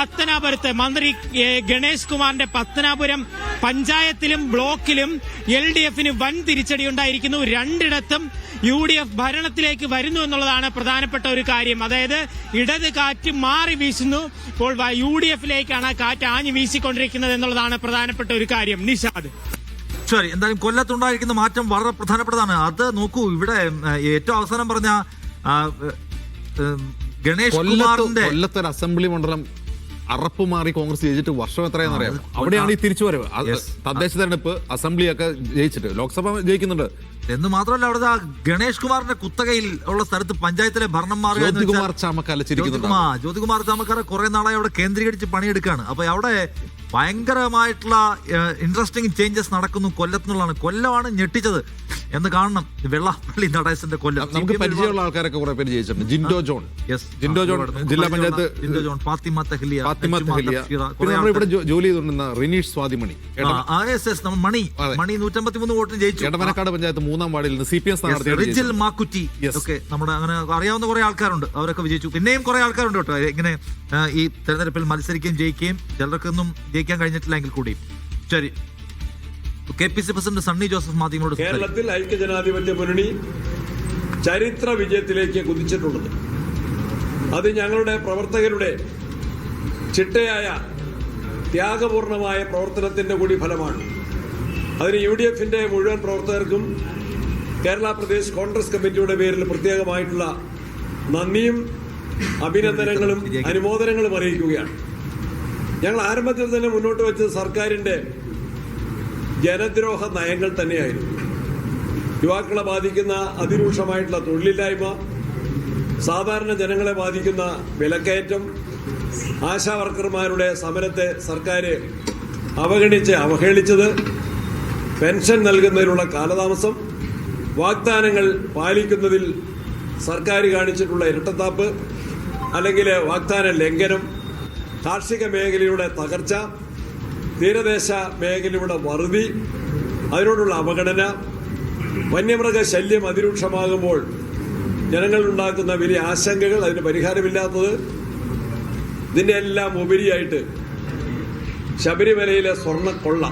പത്തനാപുരത്ത് മന്ത്രി ഗണേഷ് കുമാറിന്റെ പത്തനാപുരം പഞ്ചായത്തിലും ബ്ലോക്കിലും എൽ ഡി എഫിന് വൻ തിരിച്ചടി ഉണ്ടായിരിക്കുന്നു. രണ്ടിടത്തും യു ഡി എഫ് ഭരണത്തിലേക്ക് വരുന്നു എന്നുള്ളതാണ് പ്രധാനപ്പെട്ട ഒരു കാര്യം. അതായത് ഇടത് കാറ്റ് മാറി വീശുന്നു. ഇപ്പോൾ യു ഡി എഫിലേക്കാണ് കാറ്റ് ആഞ്ഞു വീശിക്കൊണ്ടിരിക്കുന്നത് എന്നുള്ളതാണ് പ്രധാനപ്പെട്ട ഒരു കാര്യം. നിഷാദ്. ശരി എന്തായാലും കൊല്ലത്തുണ്ടായിരിക്കുന്ന മാറ്റം വളരെ പ്രധാനപ്പെട്ടതാണ്. അത് നോക്കൂ ഇവിടെ ഏറ്റവും അവസാനം പറഞ്ഞ ഗണേഷ് കുമാറിന്റെ കൊല്ലത്തൊരു അസംബ്ലി മണ്ഡലം അറപ്പ് മാറി കോൺഗ്രസ് ജയിച്ചിട്ട് വർഷം എത്രയാണെന്ന് അറിയാം. അവിടെയാണ് ഈ തിരിച്ചു വരവ്. തദ്ദേശ തെരഞ്ഞെടുപ്പ് അസംബ്ലി ഒക്കെ ജയിച്ചിട്ട് ലോക്സഭ ജയിക്കുന്നുണ്ട്. എന്ന് മാത്രമല്ല അവിടെ ആ ഗണേഷ് കുമാറിന്റെ കുത്തകയിൽ ഉള്ള സ്ഥലത്ത് പഞ്ചായത്തിലെ ഭരണം മാറുക ചാമക്കാല ജ്യോതികുമാർ ജ്യോതികുമാർ ചാമക്കാരെ കുറെ നാളായി അവിടെ കേന്ദ്രീകരിച്ച് പണിയെടുക്കുകയാണ് അപ്പൊ അവിടെ ഭയങ്കരമായിട്ടുള്ള ഇൻട്രസ്റ്റിംഗ് ചേഞ്ചസ് നടക്കുന്നു കൊല്ലത്തുനിന്നുള്ളതാണ് കൊല്ലമാണ് ഞെട്ടിച്ചത്. എന്ന് കാണണം. വെള്ളാപ്പള്ളി നടേശന്റെ കൊല്ലം. നമുക്ക് പരിചയമുള്ള ആൾക്കാരൊക്കെ കുറെ പേര് ജയിച്ചിട്ടുണ്ട്. ജിൻഡോ ജോൺ. യെസ് ജിൻഡോ ജോൺ ജില്ലാ പഞ്ചായത്ത് ജിൻഡോ ജോൺ ഫാത്തിമ തഹ്ലിയ ഫാത്തിമ തെഹലിയ. പിന്നെ നമ്മളിവിടെ ജോലി ചെയ്തുകൊണ്ടിരുന്ന റിനീഷ് സ്വാതിമണി. മണി. മണി നൂറ്റമ്പത്തി മൂന്ന് വോട്ടിന് ജയിച്ചു. എടമനക്കാട് പഞ്ചായത്ത് മൂന്നാം വാർഡിൽ നിന്ന് സി പി എം സ്ഥാനാർത്ഥി റിജിൽ മാക്കുറ്റി. ഓക്കെ ഒക്കെ നമ്മുടെ അങ്ങനെ അറിയാവുന്ന കുറെ ആൾക്കാരുണ്ട്. അവരൊക്കെ വിജയിച്ചു. പിന്നെയും കുറെ ആൾക്കാരുണ്ട് കേട്ടോ. ഇങ്ങനെ ഈ തെരഞ്ഞെടുപ്പിൽ മത്സരിക്കുകയും ജയിക്കുകയും ചിലർക്കൊന്നും ജയിക്കാൻ കഴിഞ്ഞിട്ടില്ല എങ്കിൽ കൂടി. ശരി. K P C president Sunny Joseph മാധ്യമങ്ങളോട് കേരളത്തിൽ കേരളത്തിൽ ഐക്യജനാധിപത്യ മുന്നണി ചരിത്ര വിജയത്തിലേക്ക് കുതിച്ചിട്ടുള്ളത്. അത് ഞങ്ങളുടെ പ്രവർത്തകരുടെ ചിട്ടയായ ത്യാഗപൂർണമായ പ്രവർത്തനത്തിന്റെ കൂടി ഫലമാണ്. അതിന് യു ഡി എഫിന്റെ മുഴുവൻ പ്രവർത്തകർക്കും കേരള പ്രദേശ് കോൺഗ്രസ് കമ്മിറ്റിയുടെ പേരിൽ പ്രത്യേകമായിട്ടുള്ള നന്ദിയും അഭിനന്ദനങ്ങളും അനുമോദനങ്ങളും അറിയിക്കുകയാണ്. ഞങ്ങൾ ആരംഭത്തിൽ തന്നെ മുന്നോട്ട് വെച്ചത് സർക്കാരിന്റെ ജനദ്രോഹ നയങ്ങൾ തന്നെയായിരുന്നു. യുവാക്കളെ ബാധിക്കുന്ന അതിരൂക്ഷമായിട്ടുള്ള തൊഴിലില്ലായ്മ സാധാരണ ജനങ്ങളെ ബാധിക്കുന്ന വിലക്കയറ്റം ആശാ വർക്കർമാരുടെ സമരത്തെ സർക്കാർ അവഗണിച്ച് അവഹേളിച്ചത് പെൻഷൻ നൽകുന്നതിനുള്ള കാലതാമസം വാഗ്ദാനങ്ങൾ പാലിക്കുന്നതിൽ സർക്കാർ കാണിച്ചിട്ടുള്ള ഇരട്ടത്താപ്പ് അല്ലെങ്കിൽ വാഗ്ദാന ലംഘനം കാർഷിക മേഖലയുടെ തകർച്ച തീരദേശ മേഖലയുടെ വറുതി അതിനോടുള്ള അവഗണന. വന്യമൃഗ ശല്യം അതിരൂക്ഷമാകുമ്പോൾ ജനങ്ങളിലുണ്ടാക്കുന്ന വലിയ ആശങ്കകൾ അതിന് പരിഹാരമില്ലാത്തത്. ഇതിന്റെ എല്ലാം ഉപരിയായിട്ട് ശബരിമലയിലെ സ്വർണക്കൊള്ള.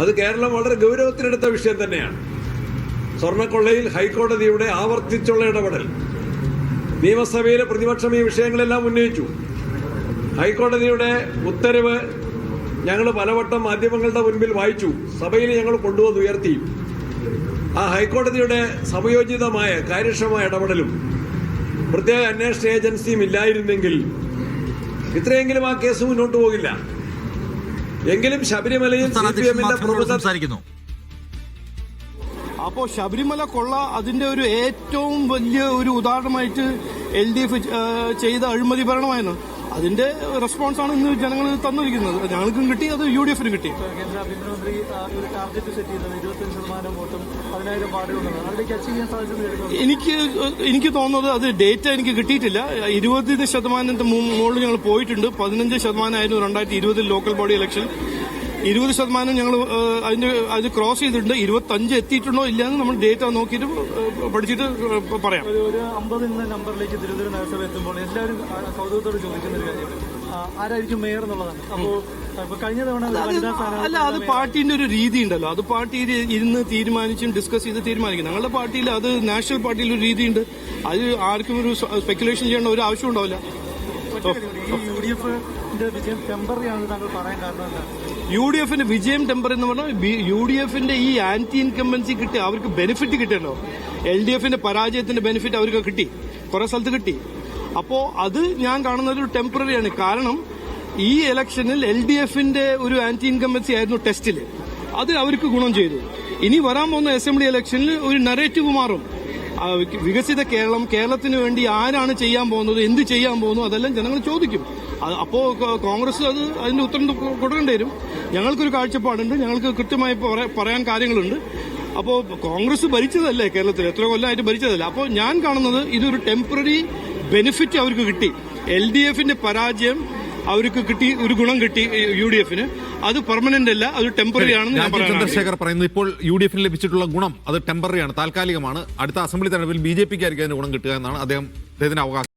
അത് കേരളം വളരെ ഗൗരവത്തിനെടുത്ത വിഷയം തന്നെയാണ്. സ്വർണക്കൊള്ളയിൽ ഹൈക്കോടതിയുടെ ആവർത്തിച്ചുള്ള ഇടപെടൽ. നിയമസഭയിലെ പ്രതിപക്ഷം ഈ വിഷയങ്ങളെല്ലാം ഉന്നയിച്ചു. ഹൈക്കോടതിയുടെ ഉത്തരവ് ഞങ്ങൾ പലവട്ടം മാധ്യമങ്ങളുടെ മുൻപിൽ വായിച്ചു. സഭയിൽ ഞങ്ങൾ കൊണ്ടുവന്ന് ഉയർത്തി. ആ ഹൈക്കോടതിയുടെ സമയോചിതമായ കാര്യക്ഷമമായ ഇടപെടലും പ്രത്യേക അന്വേഷണ ഏജൻസിയും ഇല്ലായിരുന്നെങ്കിൽ ഇത്രയെങ്കിലും ആ കേസ് മുന്നോട്ട് പോകില്ല. എങ്കിലും ശബരിമലയിൽ സി സംസ്ഥാന പി അധ്യക്ഷൻ എമ്മിന്റെ പ്രമുഖ സംസാരിക്കുന്നു. അപ്പോൾ ശബരിമല കൊള്ള അതിന്റെ ഒരു ഏറ്റവും വലിയ ഒരു ഉദാഹരണമായിട്ട് എൽ ഡി എഫ് ചെയ്ത അഴിമതി ഭരണമായിരുന്നു. അതിന്റെ റെസ്പോൺസ് ആണ് ഇന്ന് ജനങ്ങൾ തന്നിരിക്കുന്നത്. ഞങ്ങൾക്കും കിട്ടി അത് യു ഡി എഫിനും കിട്ടി കേന്ദ്ര ആഭ്യന്തരമന്ത്രി ആ, ഒരു ടാർഗറ്റ് സെറ്റ് ചെയ്തത് ഇരുപത്തഞ്ച് ശതമാനം വോട്ടും പതിനായിരം വാർഡുകളുണ്ടെന്ന് അതിലേക്ക് അച്ചീവ് ചെയ്യാൻ സാധിച്ചത് എനിക്ക് എനിക്ക് തോന്നുന്നത് അത് ഡേറ്റ എനിക്ക് കിട്ടിയിട്ടില്ല. ഇരുപത് ശതമാനത്തിന്റെ മുകളിൽ ഞങ്ങൾ പോയിട്ടുണ്ട്. പതിനഞ്ച് ശതമാനമായിരുന്നു രണ്ടായിരത്തി ഇരുപതിൽ ലോക്കൽ ബോഡി ഇലക്ഷൻ ഇരുപത് ശതമാനം ഞങ്ങൾ അതിന്റെ അത് ക്രോസ് ചെയ്തിട്ടുണ്ട്. ഇരുപത്തഞ്ച് എത്തിയിട്ടുണ്ടോ ഇല്ല എന്ന് നമ്മൾ ഡേറ്റ നോക്കിയിട്ട് പഠിച്ചിട്ട് പറയാം. ഒരു അമ്പത് എന്ന നമ്പറിലേക്ക് തിരുവനന്തപുരം നഗരസഭ എത്തുമ്പോൾ എല്ലാവരും കൗതുകത്തോട് ചോദിക്കുന്ന ഒരു കാര്യം. ആരായിരിക്കും മേയർ എന്നുള്ളതാണ്. അപ്പോൾ അല്ല അത് പാർട്ടിന്റെ ഒരു രീതി ഉണ്ടല്ലോ. അത് പാർട്ടി ഇരുന്ന് തീരുമാനിച്ചും ഡിസ്കസ് ചെയ്ത് തീരുമാനിക്കും. ഞങ്ങളുടെ പാർട്ടിയിൽ അത് നാഷണൽ പാർട്ടിയിൽ ഒരു രീതിയുണ്ട് അത് ആർക്കും ഒരു സ്പെക്കുലേഷൻ ചെയ്യേണ്ട ഒരു ആവശ്യം ഉണ്ടാവില്ല. യു ഡി എഫിന്റെ വിജയം ടെമ്പർ എന്ന് പറഞ്ഞാൽ യു ഡി എഫിന്റെ ഈ ആന്റി ഇൻകംബൻസി കിട്ടി അവർക്ക് ബെനിഫിറ്റ് കിട്ടണോ എൽ ഡി എഫിന്റെ പരാജയത്തിന്റെ ബെനിഫിറ്റ് അവർക്ക് കിട്ടി. കുറെ സ്ഥലത്ത് കിട്ടി. അപ്പോ അത് ഞാൻ കാണുന്നത് ഒരു ടെമ്പററി ആണ്. കാരണം ഈ ഇലക്ഷനിൽ എൽ ഡി എഫിന്റെ ഒരു ആന്റി ഇൻകംബൻസി ആയിരുന്നു ടെസ്റ്റിൽ അത് അവർക്ക് ഗുണം ചെയ്തു. ഇനി വരാൻ പോകുന്ന അസംബ്ലി ഇലക്ഷനിൽ ഒരു നറേറ്റീവ് മാറും. വികസിത കേരളം കേരളത്തിന് വേണ്ടി ആരാണ് ചെയ്യാൻ പോകുന്നത് എന്ത് ചെയ്യാൻ പോകുന്നു അതെല്ലാം ജനങ്ങൾ ചോദിക്കും. അപ്പോൾ അപ്പോ കോൺഗ്രസ് അത് അതിന്റെ ഉത്തരം കൊടുക്കേണ്ടി വരും. ഞങ്ങൾക്കൊരു കാഴ്ചപ്പാടുണ്ട് ഞങ്ങൾക്ക് കൃത്യമായി പറയാൻ കാര്യങ്ങളുണ്ട്. അപ്പോൾ കോൺഗ്രസ് ഭരിച്ചതല്ലേ കേരളത്തിൽ? എത്ര കൊല്ലമായിട്ട് ഭരിച്ചതല്ല? അപ്പോൾ ഞാൻ കാണുന്നത് ഇതൊരു ടെമ്പററി ബെനിഫിറ്റ് അവർക്ക് കിട്ടി. എൽ ഡി എഫിന്റെ പരാജയം അവർക്ക് കിട്ടി ഒരു ഗുണം കിട്ടി യു ഡി എഫിന്. അത് പെർമനന്റ് അല്ല അത് ടെമ്പററി ആണെന്ന് ഞാൻ ചന്ദ്രശേഖർ പറയുന്നത് ഇപ്പോൾ യു ഡി എഫിന് ലഭിച്ചിട്ടുള്ള ഗുണം അത് ടെമ്പററി ആണ് താൽക്കാലികമാണ്. അടുത്ത അസംബ്ലി തെരഞ്ഞെടുപ്പിൽ ബി ജെ പിക്ക് ആയിരിക്കും അതിന് ഗുണം കിട്ടുക എന്നാണ് അദ്ദേഹം അദ്ദേഹത്തിന്റെ അവകാശം.